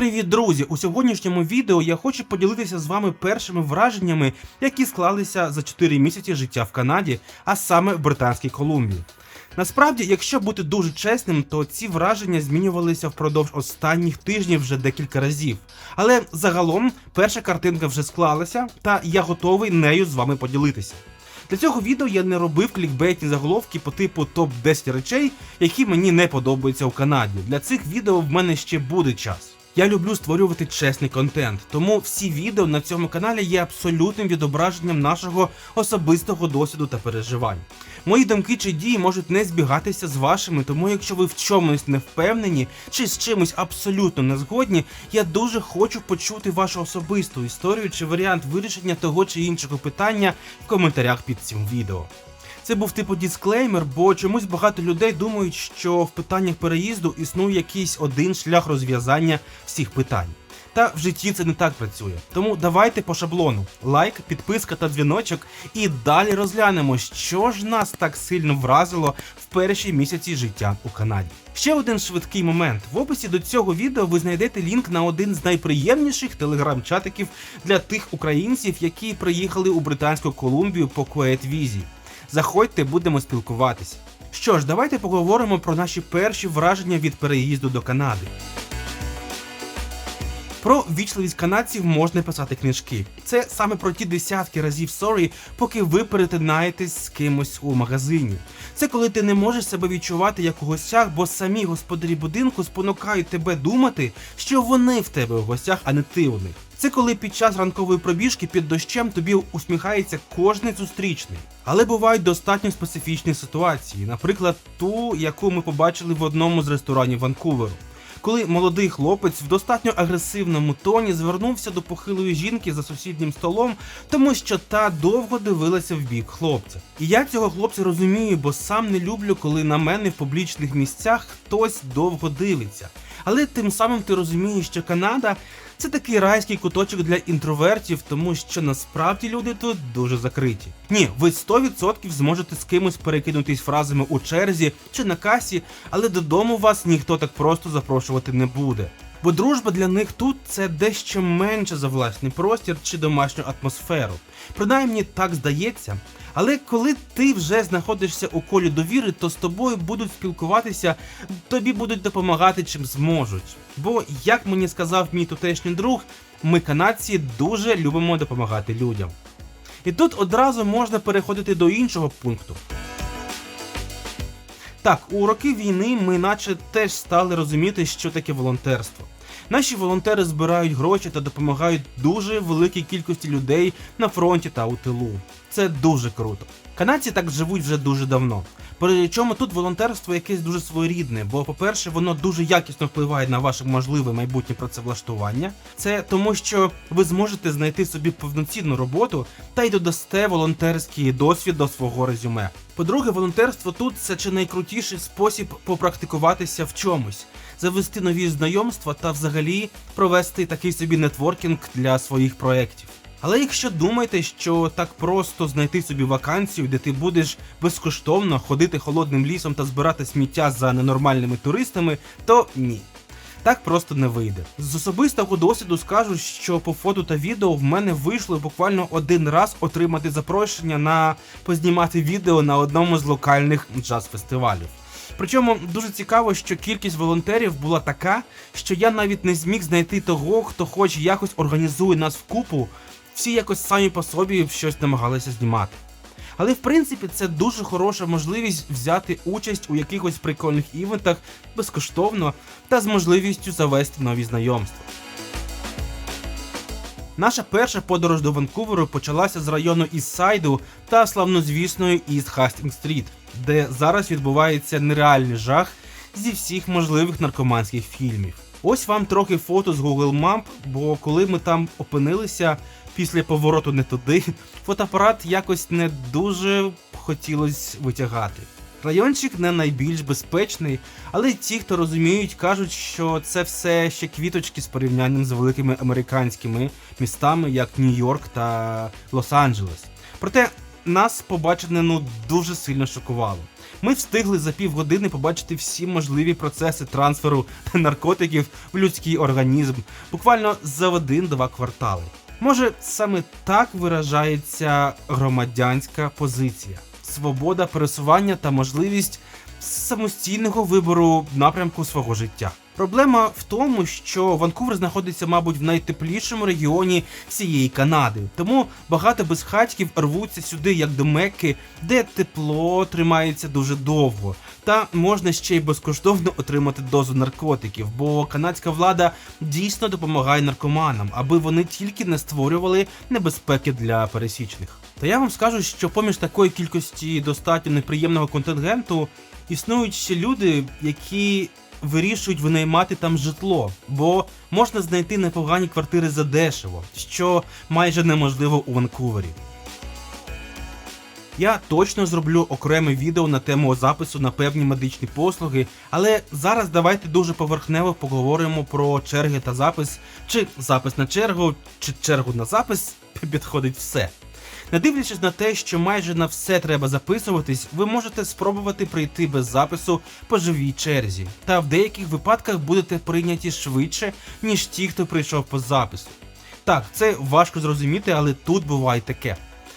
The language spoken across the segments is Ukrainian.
Привіт, друзі! У сьогоднішньому відео я хочу поділитися з вами першими враженнями, які склалися за 4 місяці життя в Канаді, а саме в Британській Колумбії. Насправді, якщо бути дуже чесним, то ці враження змінювалися впродовж останніх тижнів вже декілька разів. Але загалом перша картинка вже склалася, та я готовий нею з вами поділитися. Для цього відео я не робив клікбейтні заголовки по типу топ 10 речей, які мені не подобаються у Канаді. Для цих відео в мене ще буде час. Я люблю створювати чесний контент, тому всі відео на цьому каналі є абсолютним відображенням нашого особистого досвіду та переживань. Мої думки чи дії можуть не збігатися з вашими, тому якщо ви в чомусь не впевнені чи з чимось абсолютно не згодні, я дуже хочу почути вашу особисту історію чи варіант вирішення того чи іншого питання в коментарях під цим відео. Це був типу дисклеймер, бо чомусь багато людей думають, що в питаннях переїзду існує якийсь один шлях розв'язання всіх питань. Та в житті це не так працює. Тому давайте по шаблону: лайк, підписка та дзвіночок, і далі розглянемо, що ж нас так сильно вразило в перші місяці життя у Канаді. Ще один швидкий момент. В описі до цього відео ви знайдете лінк на один з найприємніших телеграм-чатиків для тих українців, які приїхали у Британську Колумбію по Кует-візі. Заходьте, будемо спілкуватися. Що ж, давайте поговоримо про наші перші враження від переїзду до Канади. Про вічливість канадців можна писати книжки. Це саме про ті десятки разів sorry, поки ви перетинаєтесь з кимось у магазині. Це коли ти не можеш себе відчувати як у гостях, бо самі господарі будинку спонукають тебе думати, що вони в тебе у гостях, а не ти у них. Це коли під час ранкової пробіжки під дощем тобі усміхається кожний зустрічний. Але бувають достатньо специфічні ситуації, наприклад, ту, яку ми побачили в одному з ресторанів Ванкуверу. Коли молодий хлопець в достатньо агресивному тоні звернувся до похилої жінки за сусіднім столом, тому що та довго дивилася в бік хлопця. І я цього хлопця розумію, бо сам не люблю, коли на мене в публічних місцях хтось довго дивиться. Але тим самим ти розумієш, що Канада це такий райський куточок для інтровертів, тому що насправді люди тут дуже закриті. Ні, ви 100% зможете з кимось перекинутись фразами у черзі чи на касі, але додому вас ніхто так просто запрошувати не буде. Бо дружба для них тут це дещо менше за власний простір чи домашню атмосферу. Принаймні так здається. Але коли ти вже знаходишся у колі довіри, то з тобою будуть спілкуватися, тобі будуть допомагати чим зможуть. Бо, як мені сказав мій тутешній друг, ми канадці дуже любимо допомагати людям. І тут одразу можна переходити до іншого пункту. Так, у роки війни ми наче теж стали розуміти, що таке волонтерство. Наші волонтери збирають гроші та допомагають дуже великій кількості людей на фронті та у тилу. Це дуже круто. Канадці так живуть вже дуже давно. Причому тут волонтерство якесь дуже своєрідне, бо, по-перше, воно дуже якісно впливає на ваше можливе майбутнє працевлаштування. Це тому, що ви зможете знайти собі повноцінну роботу та й додасте волонтерський досвід до свого резюме. По-друге, волонтерство тут це чи найкрутіший спосіб попрактикуватися в чомусь, завести нові знайомства та взагалі провести такий собі нетворкінг для своїх проєктів. Але якщо думаєте, що так просто знайти собі вакансію, де ти будеш безкоштовно ходити холодним лісом та збирати сміття за ненормальними туристами, то ні. Так просто не вийде. З особистого досвіду скажу, що по фото та відео в мене вийшло буквально один раз отримати запрошення на познімати відео на одному з локальних джаз-фестивалів. Причому дуже цікаво, що кількість волонтерів була така, що я навіть не зміг знайти того, хто хоч якось організує нас вкупу, всі якось самі по собі щось намагалися знімати. Але в принципі це дуже хороша можливість взяти участь у якихось прикольних івентах безкоштовно та з можливістю завести нові знайомства. Наша перша подорож до Ванкуверу почалася з району Іссайду та славнозвісної Іст Хастінг Стріт, де зараз відбувається нереальний жах зі всіх можливих наркоманських фільмів. Ось вам трохи фото з Google Map, бо коли ми там опинилися після повороту не туди, фотоапарат якось не дуже хотілося витягати. Райончик не найбільш безпечний, але ті, хто розуміють, кажуть, що це все ще квіточки з порівнянням з великими американськими містами, як Нью-Йорк та Лос-Анджелес. Проте нас побачене ну дуже сильно шокувало. Ми встигли за півгодини побачити всі можливі процеси трансферу наркотиків в людський організм, буквально за один-два квартали. Може, саме так виражається громадянська позиція, свобода пересування та можливість самостійного вибору напрямку свого життя. Проблема в тому, що Ванкувер знаходиться, мабуть, в найтеплішому регіоні всієї Канади, тому багато безхатьків рвуться сюди як до Мекки, де тепло тримається дуже довго, та можна ще й безкоштовно отримати дозу наркотиків, бо канадська влада дійсно допомагає наркоманам, аби вони тільки не створювали небезпеки для пересічних. Та я вам скажу, що поміж такої кількості достатньо неприємного контингенту існують ще люди, які вирішують винаймати там житло, бо можна знайти непогані квартири за дешево, що майже неможливо у Ванкувері. Я точно зроблю окреме відео на тему запису на певні медичні послуги, але зараз давайте дуже поверхнево поговоримо про черги та запис, чи запис на чергу, чи чергу на запис підходить все. Не дивлячись на те, що майже на все треба записуватись, ви можете спробувати прийти без запису по живій черзі, та в деяких випадках будете прийняті швидше, ніж ті, хто прийшов по запису. Так, це важко зрозуміти, але тут буває таке.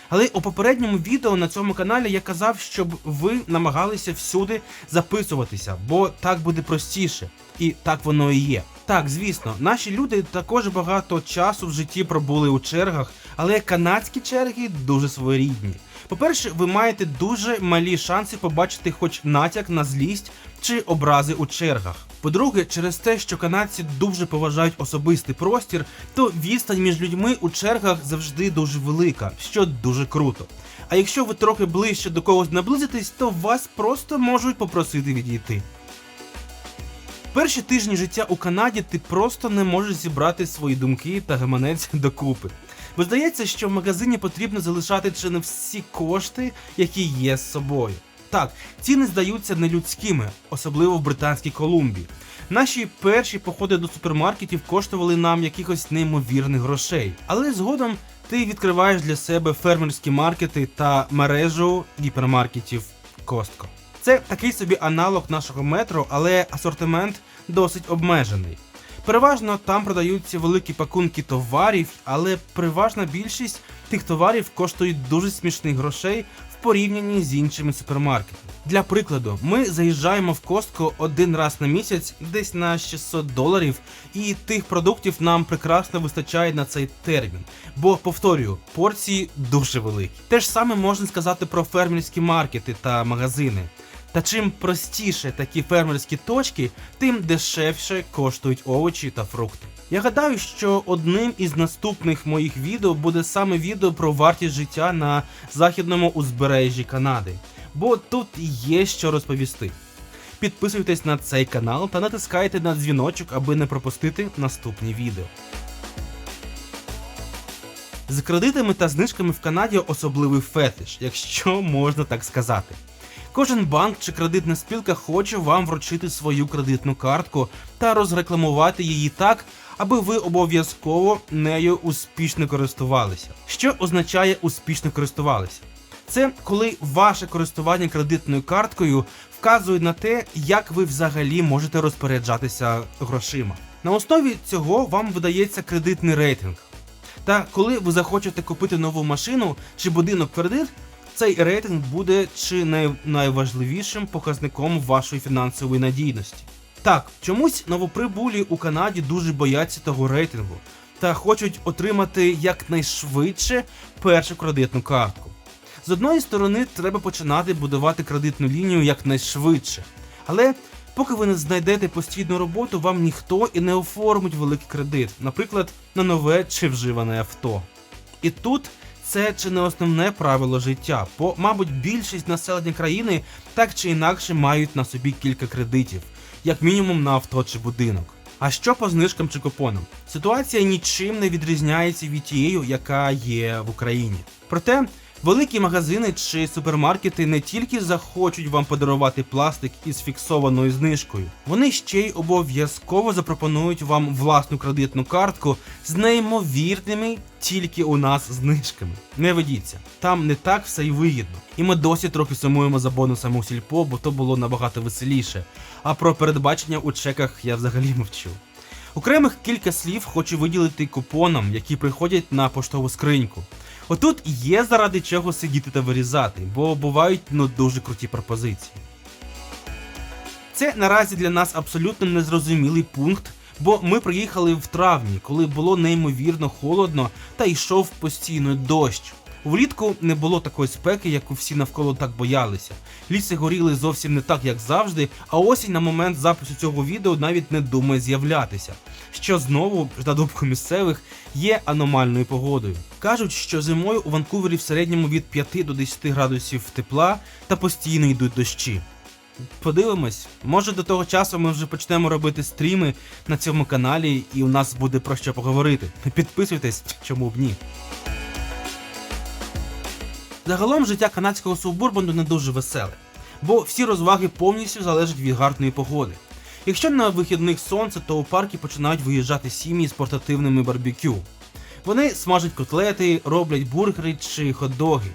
Але у попередньому відео на цьому каналі я казав, щоб ви намагалися всюди записуватися, бо так буде простіше, і так воно і є. Так, звісно, наші люди також багато часу в житті пробули у чергах, але канадські черги дуже своєрідні. По-перше, ви маєте дуже малі шанси побачити хоч натяк на злість чи образи у чергах. По-друге, через те, що канадці дуже поважають особистий простір, то відстань між людьми у чергах завжди дуже велика, що дуже круто. А якщо ви трохи ближче до когось наблизитесь, то вас просто можуть попросити відійти. Перші тижні життя у Канаді ти просто не можеш зібрати свої думки та гаманець докупи. Бо здається, що в магазині потрібно залишати чи не всі кошти, які є з собою. Так, ціни здаються нелюдськими, особливо в Британській Колумбії. Наші перші походи до супермаркетів коштували нам якихось неймовірних грошей, але згодом ти відкриваєш для себе фермерські маркети та мережу гіпермаркетів Костко. Це такий собі аналог нашого метро, але асортимент досить обмежений. Переважно там продаються великі пакунки товарів, але переважна більшість тих товарів коштують дуже смішних грошей в порівнянні з іншими супермаркетами. Для прикладу, ми заїжджаємо в Костко один раз на місяць, десь на 600 доларів, і тих продуктів нам прекрасно вистачає на цей термін. Бо, повторюю, порції дуже великі. Те ж саме можна сказати про фермерські маркети та магазини. Та чим простіше такі фермерські точки, тим дешевше коштують овочі та фрукти. Я гадаю, що одним із наступних моїх відео буде саме відео про вартість життя на західному узбережжі Канади, бо тут є що розповісти. Підписуйтесь на цей канал та натискайте на дзвіночок, аби не пропустити наступні відео. З кредитами та знижками в Канаді особливий фетиш, якщо можна так сказати. Кожен банк чи кредитна спілка хоче вам вручити свою кредитну картку та розрекламувати її так, аби ви обов'язково нею успішно користувалися. Що означає успішно користувалися? Це коли ваше користування кредитною карткою вказує на те, як ви взагалі можете розпоряджатися грошима. На основі цього вам видається кредитний рейтинг. Та коли ви захочете купити нову машину чи будинок кредит, цей рейтинг буде чи не найважливішим показником вашої фінансової надійності. Так, чомусь новоприбулі у Канаді дуже бояться того рейтингу та хочуть отримати якнайшвидше першу кредитну картку. З одної сторони, треба починати будувати кредитну лінію якнайшвидше, але поки ви не знайдете постійну роботу, вам ніхто і не оформить великий кредит, наприклад, на нове чи вживане авто. І тут це чи не основне правило життя, бо, мабуть, більшість населення країни так чи інакше мають на собі кілька кредитів, як мінімум на авто чи будинок. А що по знижкам чи купонам? Ситуація нічим не відрізняється від тієї, яка є в Україні. Проте Великі магазини чи супермаркети не тільки захочуть вам подарувати пластик із фіксованою знижкою, вони ще й обов'язково запропонують вам власну кредитну картку з неймовірними тільки у нас знижками. Не ведіться, там не так все й вигідно. І ми досі трохи сумуємо за бонусами у сільпо, бо то було набагато веселіше. А про передбачення у чеках я взагалі мовчу. Окремих кілька слів хочу виділити купонам, які приходять на поштову скриньку. Отут є заради чого сидіти та вирізати, бо бувають ну дуже круті пропозиції. Це наразі для нас абсолютно незрозумілий пункт, бо ми приїхали в травні, коли було неймовірно холодно та йшов постійно дощ. Влітку не було такої спеки, яку всі навколо так боялися. Ліси горіли зовсім не так, як завжди, а осінь на момент запису цього відео навіть не думає з'являтися. Що знову, на думку місцевих, є аномальною погодою. Кажуть, що зимою у Ванкувері в середньому від 5 до 10 градусів тепла та постійно йдуть дощі. Подивимось, може до того часу ми вже почнемо робити стріми на цьому каналі, і у нас буде про що поговорити. Підписуйтесь, чому б ні. Загалом життя канадського субурбану не дуже веселе, бо всі розваги повністю залежать від гарної погоди. Якщо на вихідних сонце, то у парки починають виїжджати сім'ї з портативними барбекю. Вони смажать котлети, роблять бургери чи хот-доги.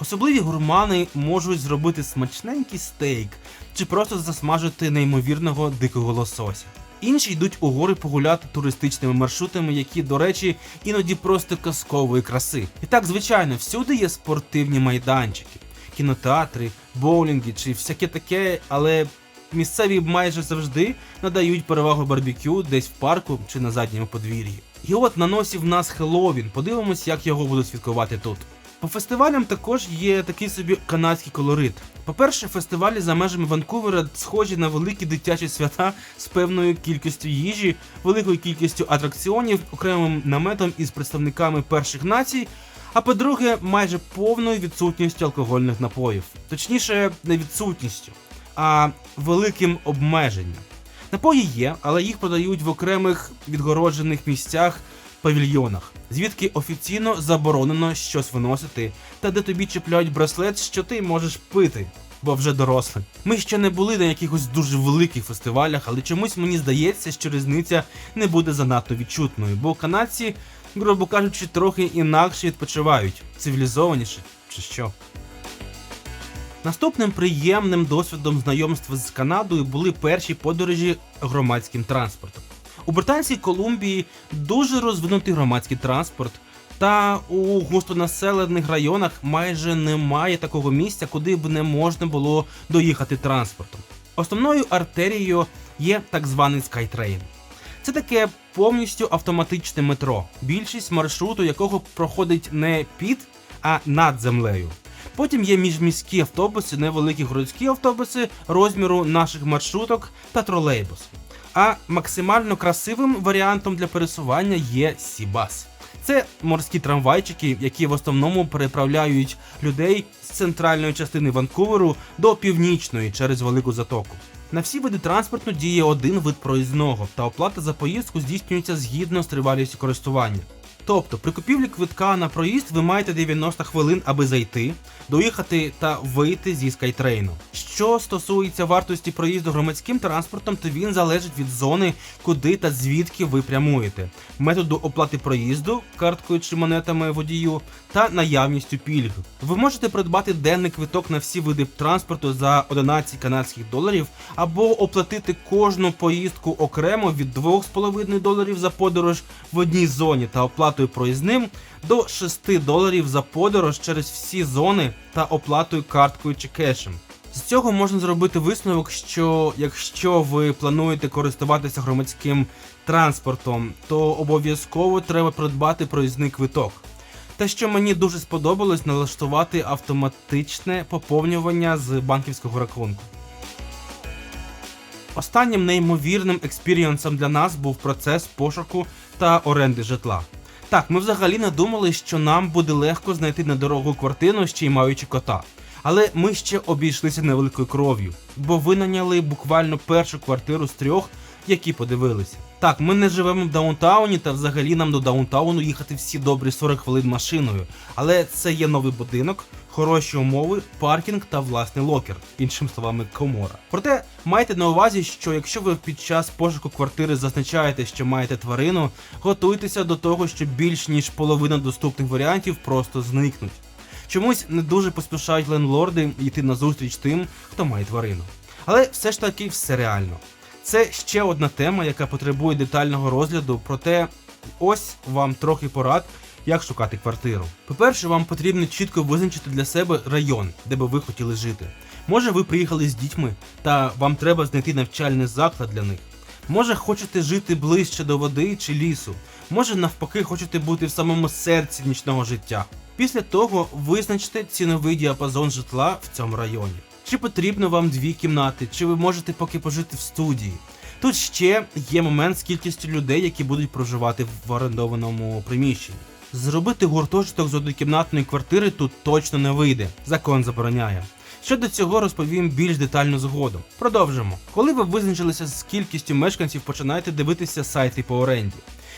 Особливі гурмани можуть зробити смачненький стейк чи просто засмажити неймовірного дикого лосося. Інші йдуть у гори погуляти туристичними маршрутами, які, до речі, іноді просто казкової краси. І так, звичайно, всюди є спортивні майданчики, кінотеатри, боулінги чи всяке таке, але місцеві майже завжди надають перевагу барбекю десь в парку чи на задньому подвір'ї. І от на носі в нас Хеллоуін. Подивимось, як його будуть святкувати тут. По фестивалям також є такий собі канадський колорит. По-перше, фестивалі за межами Ванкувера схожі на великі дитячі свята з певною кількістю їжі, великою кількістю атракціонів, окремим наметом із представниками перших націй. А по-друге, майже повною відсутністю алкогольних напоїв. Точніше, не відсутністю, а великим обмеженням. Напої є, але їх продають в окремих відгороджених місцях павільйонах, звідки офіційно заборонено щось виносити, та де тобі чіпляють браслет, що ти можеш пити, бо вже дорослий. Ми ще не були на якихось дуже великих фестивалях, але чомусь мені здається, що різниця не буде занадто відчутною, бо канадці, грубо кажучи, трохи інакше відпочивають, цивілізованіше чи що. Наступним приємним досвідом знайомства з Канадою були перші подорожі громадським транспортом. У Британській Колумбії дуже розвинутий громадський транспорт, та у густонаселених районах майже немає такого місця, куди б не можна було доїхати транспортом. Основною артерією є так званий SkyTrain. Це таке повністю автоматичне метро, більшість маршруту якого проходить не під, а над землею. Потім є міжміські автобуси, невеликі городські автобуси розміру наших маршруток та тролейбус. А максимально красивим варіантом для пересування є Сібас. Це морські трамвайчики, які в основному переправляють людей з центральної частини Ванкуверу до північної через велику затоку. На всі види транспорту діє один вид проїзного, та оплата за поїздку здійснюється згідно з тривалістю користування. Тобто, при купівлі квитка на проїзд ви маєте 90 хвилин, аби зайти, доїхати та вийти зі скайтрейну. Що стосується вартості проїзду громадським транспортом, то він залежить від зони, куди та звідки ви прямуєте, методу оплати проїзду, карткою чи монетами водію, та наявністю пільг. Ви можете придбати денний квиток на всі види транспорту за 11 канадських доларів, або оплатити кожну поїздку окремо від 2,5 доларів за подорож в одній зоні та оплатою проїзним до 6 доларів за подорож через всі зони та оплатою карткою чи кешем. З цього можна зробити висновок, що якщо ви плануєте користуватися громадським транспортом, то обов'язково треба придбати проїзний квиток. Те, що мені дуже сподобалось, налаштувати автоматичне поповнювання з банківського рахунку. Останнім неймовірним експірієнсом для нас був процес пошуку та оренди житла. Так, ми взагалі не думали, що нам буде легко знайти недорогу квартиру, ще й маючи кота. Але ми ще обійшлися невеликою кров'ю, бо винайняли буквально першу квартиру з трьох які подивилися. Так, ми не живемо в даунтауні, та взагалі нам до даунтауну їхати всі добрі 40 хвилин машиною. Але це є новий будинок, хороші умови, паркінг та власний локер, іншими словами, комора. Проте майте на увазі, що якщо ви під час пошуку квартири зазначаєте, що маєте тварину, готуйтеся до того, що більш ніж половина доступних варіантів просто зникнуть. Чомусь не дуже поспішають лендлорди йти на зустріч тим, хто має тварину. Але все ж таки все реально. Це ще одна тема, яка потребує детального розгляду, проте ось вам трохи порад, як шукати квартиру. По-перше, вам потрібно чітко визначити для себе район, де би ви хотіли жити. Може, ви приїхали з дітьми, та вам треба знайти навчальний заклад для них. Може, хочете жити ближче до води чи лісу, може навпаки хочете бути в самому серці нічного життя. Після того визначте ціновий діапазон житла в цьому районі. Чи потрібно вам дві кімнати, чи ви можете поки пожити в студії. Тут ще є момент з кількістю людей, які будуть проживати в орендованому приміщенні. Зробити гуртожиток з однокімнатної квартири тут точно не вийде, закон забороняє. Щодо цього розповім більш детально згодом. Продовжимо. Коли ви визначилися з кількістю мешканців, починайте дивитися сайти по оренді.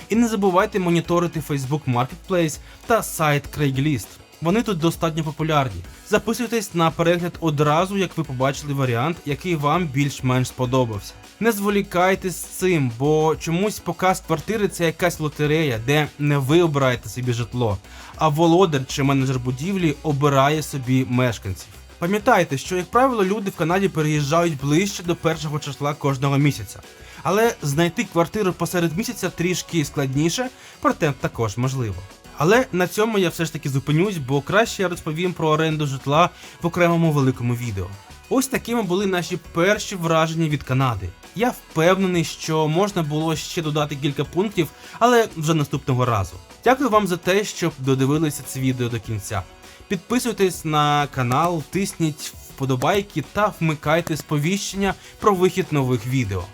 І не забувайте моніторити Facebook Marketplace та сайт Craigslist. Вони тут достатньо популярні. Записуйтесь на перегляд одразу, як ви побачили варіант, який вам більш-менш сподобався. Не зволікайте з цим, бо чомусь показ квартири це якась лотерея, де не ви обираєте собі житло, а володар чи менеджер будівлі обирає собі мешканців. Пам'ятайте, що, як правило, люди в Канаді переїжджають ближче до першого числа кожного місяця. Але знайти квартиру посеред місяця трішки складніше, проте також можливо. Але на цьому я все ж таки зупинюсь, бо краще я розповім про оренду житла в окремому великому відео. Ось такими були наші перші враження від Канади. Я впевнений, що можна було ще додати кілька пунктів, але вже наступного разу. Дякую вам за те, що додивилися це відео до кінця. Підписуйтесь на канал, тисніть вподобайки та вмикайте сповіщення про вихід нових відео.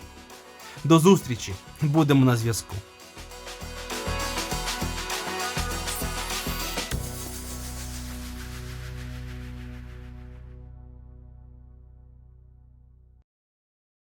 До зустрічі! Будемо на зв'язку.